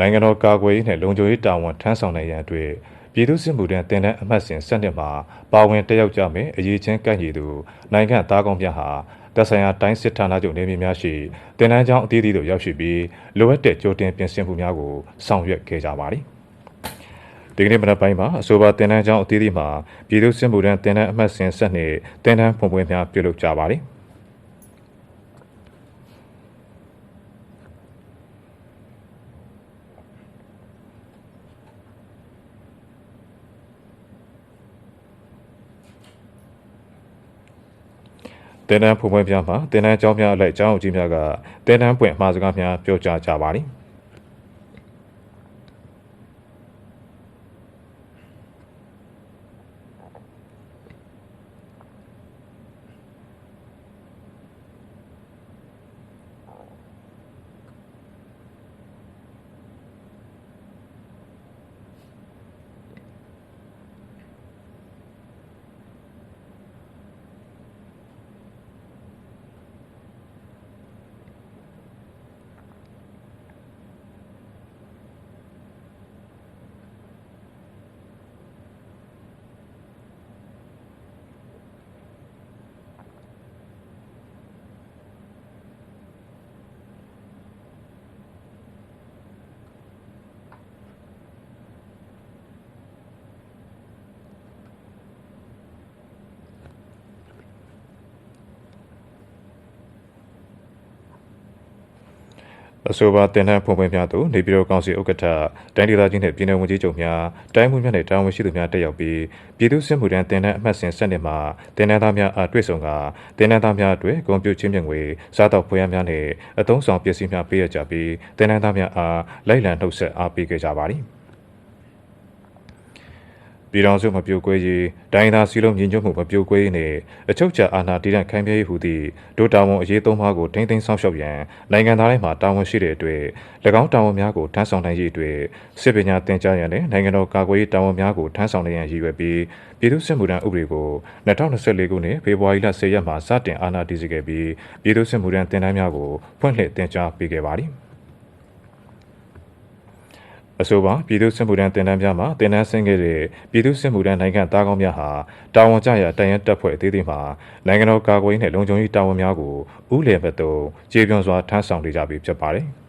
နိုင်ငံတော်ကာကွယ်ရေးနဲ့လုံခြုံရေးတာဝန်ထမ်းဆောင်နိုင်ရန်အတွက်ပြည်သူ့စစ်မှုထမ်းတင်တန်းအမှတ်စဉ်စနစ်မှာပါဝင်တက်ရောက်ကြမယ်အရေးချင်းကန့်ညီသူနိုင်ငံသားကောင်းများဟာသက်ဆိုင်ရာတိုင်းစစ်ဌာနချုပ်နေမြေများရှိတင်တန်းကျောင်းအသီးသီးတို့ရောက်ရှိပြီးလိုအပ်တဲ့ကြိုတင်ပြင်ဆင်မှုများကိုဆောင်ရွက်ခဲ့ကြပါသည်ဒီကနေ့မနက်ပိုင်းမှာအဆိုပါတင်တန်းကျောင်းအသီးသီးမှာပြည်သူ့စစ်မှုထမ်းတင်တန်းအမှတ်စဉ်ဆက်နှင့်တင်တန်းဖွင့်ပွဲများပြုလုပ်ကြပါသည် တင်တန်းဖွင့်ပွဲများမှာတင်တန်းကျောင်းများအလိုက်ကျောင်းအကြီးများကတင်တန်းပွင့်မှာစကားများပြောကြားကြပါသည် အဆိုပါတင်တန်းဖွင့်ပွဲများသို့နေပြည်တော်ကောင်စီဥက္ကဋ္ဌတိုင်းဒေသကြီးနှင့်ပြည်내ဝန်ကြီးချုပ်များတိုင်းမှုများနှင့်တာဝန်ရှိသူများတက်ရောက်ပြီးပြည်သူ့စစ်မှုထမ်းတင်တန်းအမှတ်စဉ်စနစ်မှာတင်တန်းသားများအားတွေ့ဆုံကတင်တန်းသားများအတွက်ဂုဏ်ပြုချင်းမြင့်ငွေစားတော့ဖွေးရများနှင့်အသုံးဆောင်ပစ္စည်းများပေးရကြပြီးတင်တန်းသားများအားလိုက်လံနှုတ်ဆက်အားပေးခဲ့ကြပါသည် ပြည်တော်စုမပြိုကွဲရေးတိုင်းသားစီလုံးညီညွတ်မှုမပြိုကွဲရေးနဲ့အချုပ်ချာအာဏာတည်တံ့ခိုင်မြဲရေးဟူသည့်ဒိုတာဝန်အရေးသုံးပါးကိုထိမ့်သိမ်းဆောင်ရှောက်ရန်နိုင်ငံသားတိုင်းမှာတာဝန်ရှိတဲ့အတွက်၎င်းတာဝန်များကိုထမ်းဆောင်နိုင်ရေးအတွက်စစ်ပညာသင်ကြားရန်နဲ့နိုင်ငံတော်ကာကွယ်ရေးတာဝန်များကိုထမ်းဆောင်နိုင်ရန်ရည်ရွယ်ပြီးပြည်သူ့စစ်မှုထမ်းဥပဒေကို2024ခုနှစ်ဖေဖော်ဝါရီလ10ရက်မှာစတင်အာဏာတည်စေခဲ့ပြီးပြည်သူ့စစ်မှုထမ်းတင်တန်းများကိုဖွင့်လှစ်တင်ကြားပေးခဲ့ပါသည် အဆိုပါပြည်သူ့စစ်မှုထမ်းတင်တန်းများမှာတင်တန်းဆင်းခဲ့တဲ့ပြည်သူ့စစ်မှုထမ်းနိုင်ငံသားကောင်းများဟာတာဝန်ကျရာတန်ရန်တပ်ဖွဲ့အသေးသေးမှာနိုင်ငံတော်ကာကွယ်ရေးနဲ့လုံခြုံရေးတာဝန်များကိုဥလည်ဘက်သို့ကြေပြွန်စွာထမ်းဆောင်နေကြပြီဖြစ်ပါတယ်။